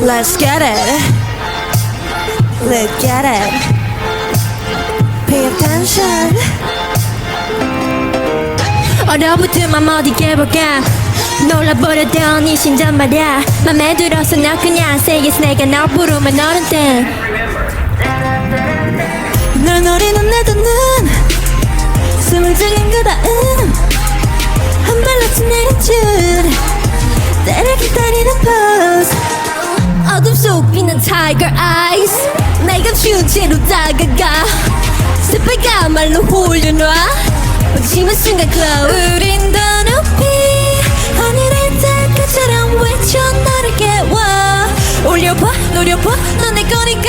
Let's get it. Let's get it. Pay attention. 얼어붙으면 어디 깨볼까 놀라버렸던 이 심장 말야 맘에 들어서 나 그냥 say yes 내가 널 부르면 너는 땡 빛난 tiger eyes 날 감춘 채로 다가가. 새빨간말로 홀려놔. 마지막 순간 glow 우린 더 높이. 하늘의 달까처럼 외쳐 너를 깨워. 올려봐 노려봐 넌내 거니까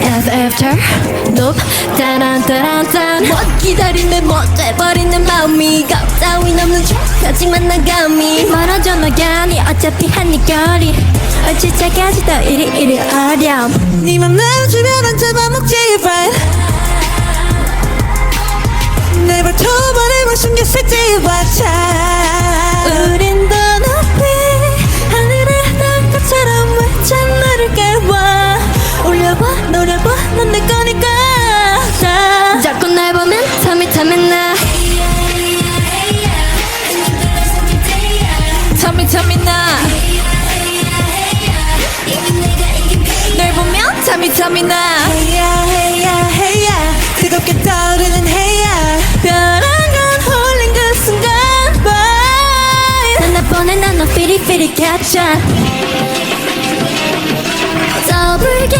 F after Nope. 따란따란딴 못 기다리네 못 돼버리는 마음이 겁 따윈 없는 척 하지만 난 감히 멀어져 너가 아니? 어차피 한입 거리 어찌차까지 더 이리 이리 어렴. 네맘 내 주변은 잡아먹지 right 내 발톱안에만 숨겨 살지 watch 탐이 탐이 나널 보면 탐이 탐이 나. 헤야 헤야 헤야. 뜨겁게 떠오르는 헤야. 별안간 홀린 그 순간 난날 뻔해 난너 피리피리 catch up 떠불게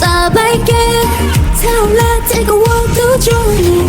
떠발게. 타올라 뜨거워도 좋으니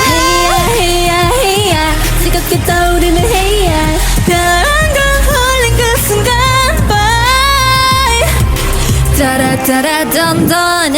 따라 던던